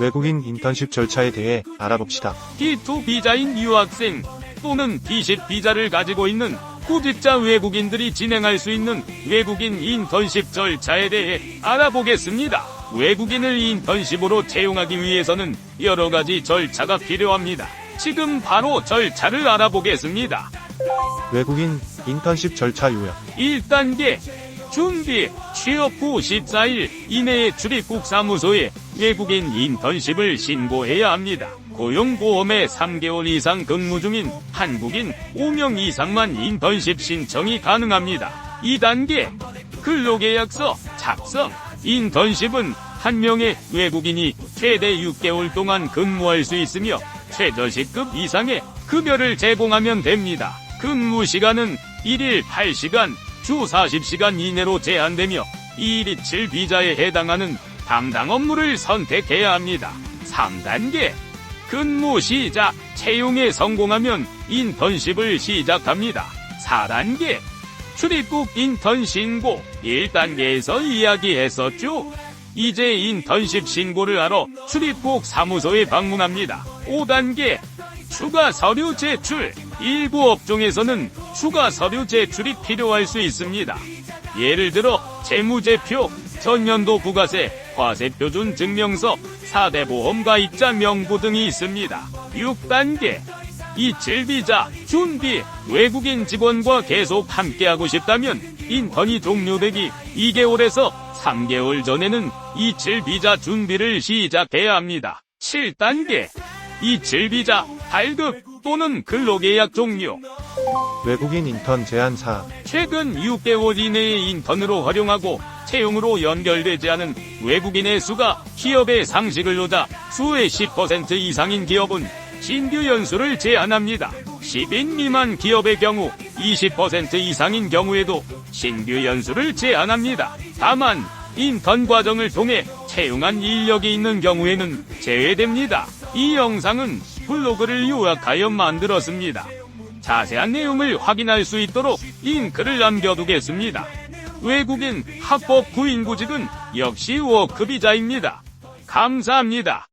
외국인 인턴십 절차에 대해 알아봅시다. D2 비자인 유학생 또는 D10 비자를 가지고 있는 구직자 외국인들이 진행할 수 있는 외국인 인턴십 절차에 대해 알아보겠습니다. 외국인을 인턴십으로 채용하기 위해서는 여러 가지 절차가 필요합니다. 지금 바로 절차를 알아보겠습니다. 외국인 인턴십 절차 요약. 1단계 준비 취업 후 14일 이내에 출입국 사무소에 외국인 인턴십을 신고해야 합니다. 고용보험에 3개월 이상 근무 중인 한국인 5명 이상만 인턴십 신청이 가능합니다. 2단계 근로계약서 작성 인턴십은 한 명의 외국인이 최대 6개월 동안 근무할 수 있으며 최저시급 이상의 급여를 제공하면 됩니다. 근무 시간은 1일 8시간, 주 40시간 이내로 제한되며 227 비자에 해당하는 담당 업무를 선택해야 합니다. 3단계 근무 시작 채용에 성공하면 인턴십을 시작합니다. 4단계 출입국 인턴 신고 1단계에서 이야기했었죠. 이제 인턴십 신고를 하러 출입국 사무소에 방문합니다. 5단계 추가 서류 제출 일부 업종에서는 추가 서류 제출이 필요할 수 있습니다. 예를 들어 재무제표, 전년도 부가세, 과세표준 증명서, 4대 보험 가입자 명부 등이 있습니다. 6단계 이칠 비자 준비 외국인 직원과 계속 함께하고 싶다면 인턴이 종료되기 2개월에서 3개월 전에는 이칠 비자 준비를 시작해야 합니다. 7단계 이칠 비자 발급 또는 근로계약 종료 외국인 인턴 제한 사항. 최근 6개월 이내의 인턴으로 활용하고 채용으로 연결되지 않은 외국인의 수가 기업의 상시근로자 수의 10% 이상인 기업은 신규 연수를 제한합니다. 10인 미만 기업의 경우 20% 이상인 경우에도 신규 연수를 제한합니다. 다만 인턴 과정을 통해 채용한 인력이 있는 경우에는 제외됩니다. 이 영상은 블로그를 요약하여 만들었습니다. 자세한 내용을 확인할 수 있도록 링크를 남겨두겠습니다. 외국인 합법 구인구직은 역시 워크비자입니다. 감사합니다.